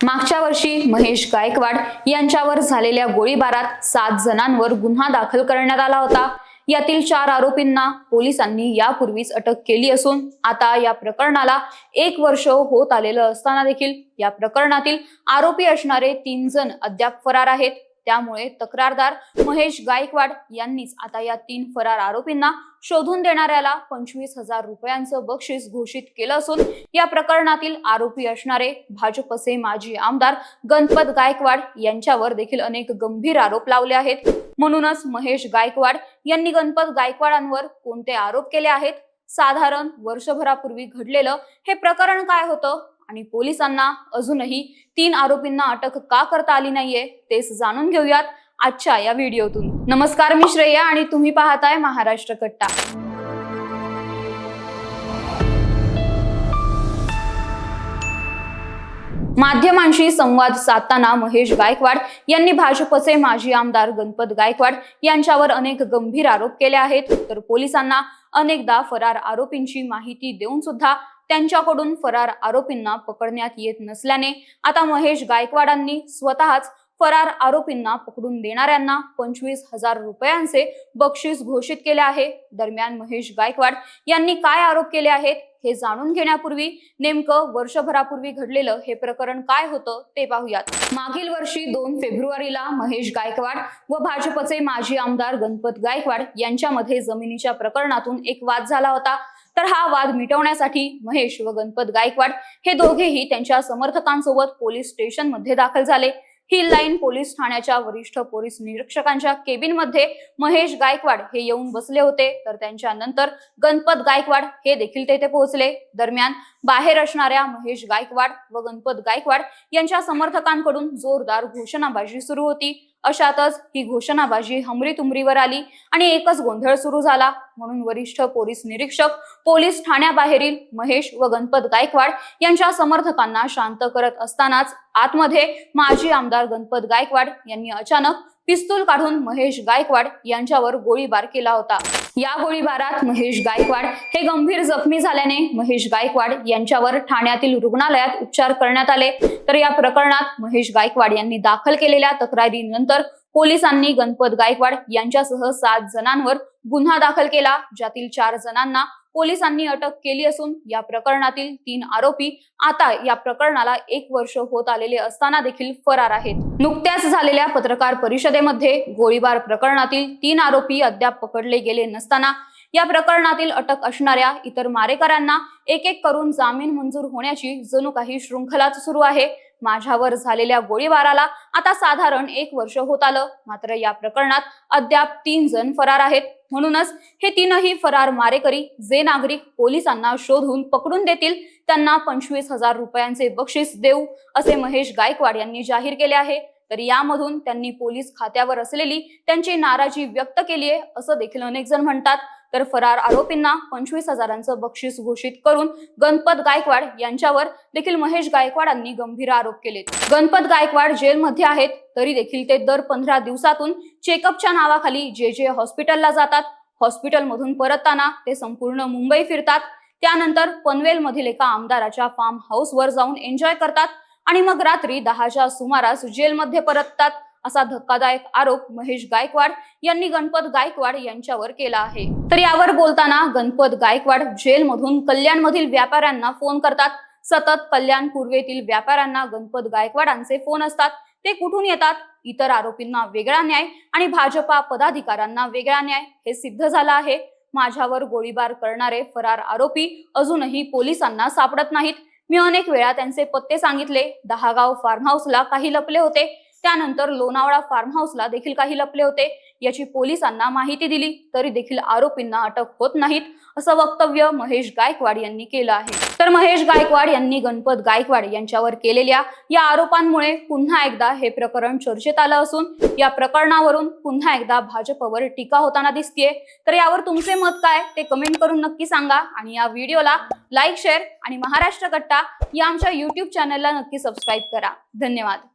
मागच्या वर्षी महेश गायकवाड यांच्यावर झालेल्या गोळीबारात सात जणांवर गुन्हा दाखल करण्यात आला होता. यातील चार आरोपींना पोलिसांनी यापूर्वीच अटक केली असून आता या प्रकरणाला एक वर्ष होत आलेलं असताना देखील या प्रकरणातील आरोपी असणारे तीन जण अद्याप फरार आहेत. त्यामुळे तक्रारदार महेश गायकवाड यांनीच आता या तीन फरार आरोपींना शोधून देणाऱ्याला पंचवीस हजार रुपयांचं बक्षीस घोषित केलं असून या प्रकरणातील आरोपी असणारे भाजपचे माजी आमदार गणपत गायकवाड यांच्यावर देखील अनेक गंभीर आरोप लावले आहेत. म्हणूनच महेश गायकवाड यांनी गणपत गायकवाडांवर कोणते आरोप केले आहेत? साधारण वर्षभरापूर्वी घडलेलं हे प्रकरण काय होतं? आणि पोलिसांना अजूनही तीन आरोपींना अटक का करता आली नाहीये तेच जाणून घेऊयात आजच्या या व्हिडिओतून. नमस्कार मी श्रेया आणि तुम्ही पाहताय महाराष्ट्र कट्टा. माध्यमांशी संवाद साधताना महेश गायकवाड यांनी भाजपचे माजी आमदार गणपत गायकवाड यांच्यावर अनेक गंभीर आरोप केले आहेत. तर पोलिसांना अनेकदा फरार आरोपींची माहिती देऊन सुद्धा त्यांच्याकडून फरार आरोपींना पकडण्यात येत नसल्याने आता महेश गायकवाडांनी स्वतःच फरार आरोपींना पकडून देणाऱ्यांना पंचवीस हजार रुपयांचे बक्षीस घोषित केले आहे. दरम्यान महेश गायकवाड यांनी काय आरोप केले आहेत? हे जाणून घेण्यापूर्वी नेमकं वर्षभरापूर्वी घडलेलं हे प्रकरण काय होतं ते पाहूयात. मागील वर्षी दोन फेब्रुवारीला महेश गायकवाड व भाजपचे माजी आमदार गणपत गायकवाड यांच्यामध्ये जमिनीच्या प्रकरणातून एक वाद झाला होता. तर हा वाद मिटवण्यासाठी महेश व गणपत गायकवाड हे दोघेही त्यांच्या समर्थकांसोबत पोलीस स्टेशनमध्ये दाखल झाले. हिल लाईन पोलीस ठाण्याच्या वरिष्ठ पोलीस निरीक्षकांच्या केबिनमध्ये महेश गायकवाड हे येऊन बसले होते. तर त्यांच्या नंतर गणपत गायकवाड हे देखील तेथे पोहोचले. दरम्यान बाहेर असणाऱ्या महेश गायकवाड व गणपत गायकवाड यांच्या समर्थकांकडून जोरदार घोषणाबाजी सुरू होती. अशातच ही घोषणाबाजी हमरी तुमरीवर आली आणि एकच गोंधळ सुरू झाला. म्हणून वरिष्ठ पोलीस निरीक्षक पोलीस ठाण्याबाहेरील महेश व गणपत गायकवाड यांच्या समर्थकांना शांत करत असतानाच आतमध्ये माजी आमदार गणपत गायकवाड यांनी अचानक पिस्तूल काढून महेश गायकवाड यांच्यावर गोळीबार केला होता. या गोळीबारात महेश गायकवाड हे गंभीर जखमी झाल्याने महेश गायकवाड यांच्यावर ठाण्यातील रुग्णालयात उपचार करण्यात आले. तर या प्रकरणात महेश गायकवाड यांनी दाखल केलेल्या तक्रारीनंतर पोलिसांनी गणपत गायकवाड यांच्यासह सात जणांवर गुन्हा दाखल केला. ज्यातील चार जणांना पोलिसांनी अटक केली असून या प्रकरणातील तीन आरोपी आता या प्रकरणाला एक वर्ष होत आलेले असताना देखील फरार आहेत. नुकत्याच झालेल्या पत्रकार परिषदेमध्ये गोळीबार प्रकरणातील तीन आरोपी अद्याप पकडले गेले नसताना या प्रकरणातील अटक असणाऱ्या इतर मारेकऱ्यांना एक एक करून जामीन मंजूर होण्याची जणू काही शृंखलाच सुरू आहे. माझ्यावर झालेल्या गोळीबाराला आता साधारण एक वर्ष होत आलं. मात्र या प्रकरणात अद्याप तीन जण फरार आहेत. म्हणूनच हे तीनही फरार मारेकरी जे नागरिक पोलिसांना शोधून पकडून देतील त्यांना पंचवीस हजार रुपयांचे बक्षीस देऊ असे महेश गायकवाड यांनी जाहीर केले आहे. तर यामधून त्यांनी पोलीस खात्यावर असलेली त्यांची नाराजी व्यक्त केली आहे असं देखील अनेक जण म्हणतात. तर फरार आरोपींना पंचवीस हजारांचं बक्षीस घोषित करून गणपत गायकवाड यांच्यावर देखील महेश गायकवाडांनी गंभीर आरोप केले गणपत गायकवाड जेलमध्ये आहेत तरी देखील ते दर पंधरा दिवसातून चेकअपच्या नावाखाली जे जे हॉस्पिटलला जातात. हॉस्पिटलमधून परतताना ते संपूर्ण मुंबई फिरतात. त्यानंतर पनवेल मधील एका आमदाराच्या फार्म हाऊसवर जाऊन एन्जॉय करतात आणि मग रात्री दहाच्या सुमारास जेलमध्ये परततात. असा धक्कादायक आरोप महेश गायकवाड यांनी गणपत गायकवाड यांच्यावर केला आहे. तर यावर बोलताना गणपत गायकवाड जेलमधून कल्याणमधील व्यापाऱ्यांना फोन करतात. सतत कल्याण पूर्वेतील व्यापाऱ्यांना गणपत गायकवाडांचे फोन असतात. ते कुठून येतात? इतर आरोपींना वेगळा न्याय आणि भाजपा पदाधिकाऱ्यांना वेगळा न्याय हे सिद्ध झालं आहे. माझ्यावर गोळीबार करणारे फरार आरोपी अजूनही पोलिसांना सापडत नाहीत. मी अनेक वेळा त्यांचे पत्ते सांगितले. दहागाव फार्म हाऊसला काही लपले होते. त्यानंतर लोणावळा फार्म हाऊसला देखील काही लपले होते. याची पोलिसांना माहिती दिली तरी देखील आरोपींना अटक होत नाहीत असं वक्तव्य महेश गायकवाड यांनी केलं आहे. तर महेश गायकवाड यांनी गणपत गायकवाड यांच्यावर केलेल्या या आरोपांमुळे पुन्हा एकदा हे प्रकरण चर्चेत आलं असून या प्रकरणावरून पुन्हा एकदा भाजपवर टीका होताना दिसतीये. तर यावर तुमचे मत काय? ते कमेंट करून नक्की सांगा आणि या व्हिडिओला लाईक शेअर आणि महाराष्ट्र कट्टा या आमच्या युट्यूब चॅनलला नक्की सबस्क्राईब करा. धन्यवाद.